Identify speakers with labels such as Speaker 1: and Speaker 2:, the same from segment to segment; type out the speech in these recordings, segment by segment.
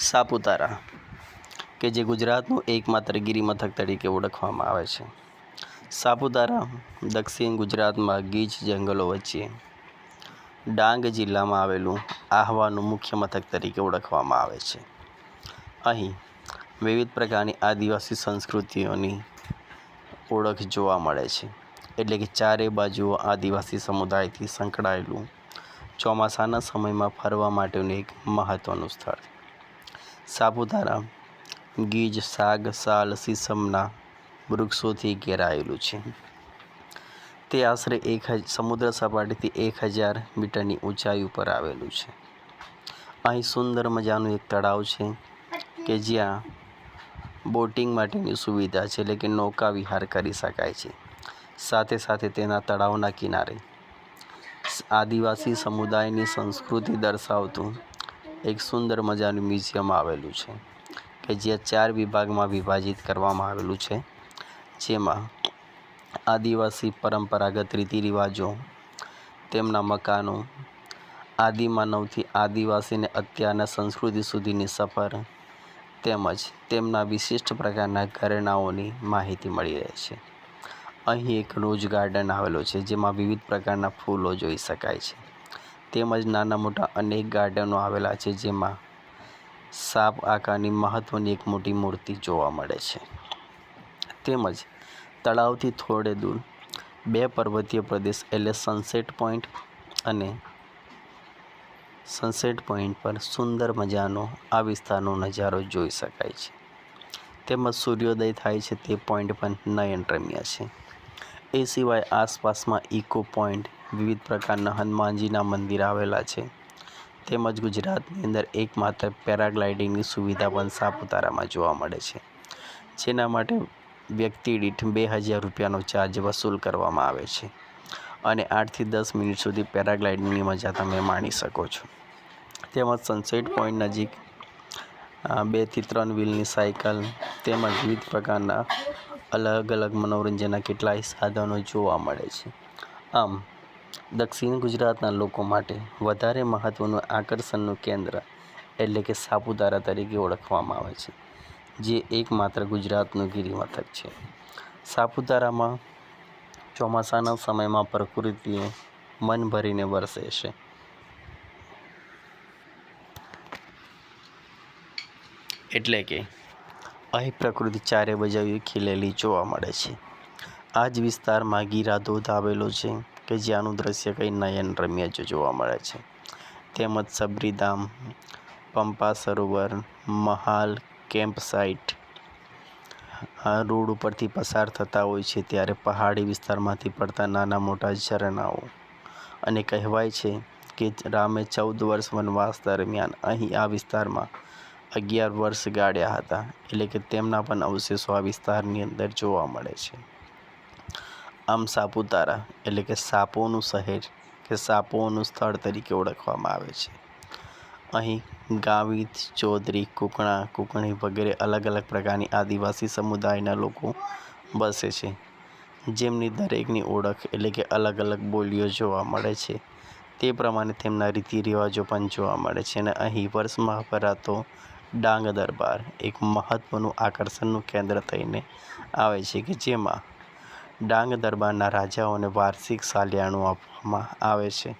Speaker 1: સાપુતારા, કે જે ગુજરાતનું એકમાત્ર ગિરિમથક તરીકે ઓળખવામાં આવે છે. સાપુતારા દક્ષિણ ગુજરાતમાં ગીચ જંગલો વચ્ચે ડાંગ જિલ્લામાં આવેલું આહવાનું મુખ્ય મથક તરીકે ઓળખવામાં આવે છે. અહીં વિવિધ પ્રકારની આદિવાસી સંસ્કૃતિઓની ઓળખ જોવા મળે છે. એટલે કે ચારે બાજુઓ આદિવાસી સમુદાયથી સંકળાયેલું ચોમાસાના સમયમાં ફરવા માટેનું એક મહત્ત્વનું સ્થળ. સાપુતારા ગીજ, સાગ, સાલ, સીસમના વૃક્ષોથી ઘેરાયેલું છે. તે આશરે એક સમુદ્ર સપાટીથી એક હજાર મીટરની ઊંચાઈ ઉપર આવેલું છે. અહીં સુંદર મજાનું એક તળાવ છે કે જ્યાં બોટિંગ માટેની સુવિધા છે, એટલે કે નૌકા વિહાર કરી શકાય છે. સાથે સાથે તેના તળાવના કિનારે આદિવાસી સમુદાયની સંસ્કૃતિ દર્શાવતું એક સુંદર મજાનું મ્યુઝિયમ આવેલું છે, કે જે ચાર વિભાગમાં વિભાજિત કરવામાં આવેલું છે. જેમાં આદિવાસી પરંપરાગત રીતિ રિવાજો તેમના મકાનો, આદિમાનવથી આદિવાસીને અત્યારના સંસ્કૃતિ સુધીની સફર, તેમજ તેમના વિશિષ્ટ પ્રકારના ઘરેણાઓની માહિતી મળી રહે છે. અહીં એક રોઝ ગાર્ડન આવેલો છે, જેમાં વિવિધ પ્રકારના ફૂલો જોઈ શકાય છે. તેમજ નાના મોટા અનેક ગાર્ડનો આવેલા છે જેમાં સાપ આકારની મહત્ત્વની એક મોટી મૂર્તિ જોવા મળે છે. તેમજ તળાવથી થોડે દૂર બે પર્વતીય પ્રદેશ એટલે સનસેટ પોઈન્ટ અને સનસેટ પોઈન્ટ પર સુંદર મજાનો આ વિસ્તારનો નજારો જોઈ શકાય છે. તેમજ સૂર્યોદય થાય છે તે પોઈન્ટ પણ નયનરમ્ય છે. એ સિવાય આસપાસમાં ઇકો પોઈન્ટ વિવિધ પ્રકારના હનુમાનજીના મંદિર આવેલા છે. તેમજ ગુજરાતની અંદર એકમાત્ર પેરાગ્લાઇડિંગની સુવિધા પણ સાપુતારામાં જોવા મળે છે. જેના માટે વ્યક્તિ દીઠ બે હજાર રૂપિયાનો ચાર્જ વસૂલ કરવામાં આવે છે. અને આઠથી દસ મિનિટ સુધી પેરાગ્લાઇડિંગની મજા તમે માણી શકો છો. તેમજ સનસેટ પોઈન્ટ નજીક બેથી ત્રણ વ્હીલની સાયકલ તેમજ વિવિધ પ્રકારના અલગ અલગ મનોરંજનના કેટલાય સાધનો જોવા મળે છે. આમ દક્ષિણ ગુજરાતના લોકો માટે વધારે મહત્ત્વનું આકર્ષણનું કેન્દ્ર એટલે કે સાપુતારા તરીકે ઓળખવામાં આવે છે, જે એકમાત્ર ગુજરાતનું ગિરિમથક છે. સાપુતારામાં ચોમાસાના સમયમાં પ્રકૃતિએ મન ભરીને વરસે છે. એટલે કે અહીં પ્રકૃતિ ચારે બાજુ ખીલેલી જોવા મળે છે. આ જ વિસ્તારમાં ગીરા ધોધ આવેલો છે. કે જ્યાંનું દ્રશ્ય કંઈ નયન રમ્ય જ જોવા મળે છે. તેમજ Sabaridham Pampa Sarovar, Mahal, camp site road ઉપરથી પસાર થતા હોય છે ત્યારે પહાડી વિસ્તારમાંથી પડતા નાના મોટા ઝરણાઓ. અને કહેવાય છે કે રામે ચૌદ વર્ષ વનવાસ દરમિયાન અહીં આ વિસ્તારમાં અગિયાર વર્ષ ગાળ્યા હતા. એટલે કે તેમના પણ અવશેષો આ વિસ્તારની અંદર જોવા મળે છે. આમ સાપુતારા, એટલે કે સાપોનું શહેર, કે સાપોનું સ્થળ તરીકે ઓળખવામાં આવે છે. અહીં ગાવિત, ચૌધરી, કુકણા, કુકણી વગેરે અલગ અલગ પ્રકારની આદિવાસી સમુદાયના લોકો વસે છે. જેમની દરેકની ઓળખ એટલે કે અલગ અલગ બોલીઓ જોવા મળે છે. તે પ્રમાણે તેમના રીતિ રિવાજો પણ જોવા મળે છે અને અહીં વર્ષમાં ભરાતો ડાંગ દરબાર એક મહત્ત્વનું આકર્ષણનું કેન્દ્ર થઈને આવે છે કે જેમાં ડાંગ દરબારના રાજાઓને વાર્ષિક સાલિયાણું આપવામાં આવે છે.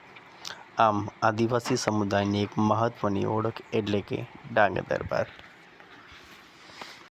Speaker 1: આમ આદિવાસી સમુદાયની એક મહત્ત્વની ઓળખ એટલે કે ડાંગ દરબાર.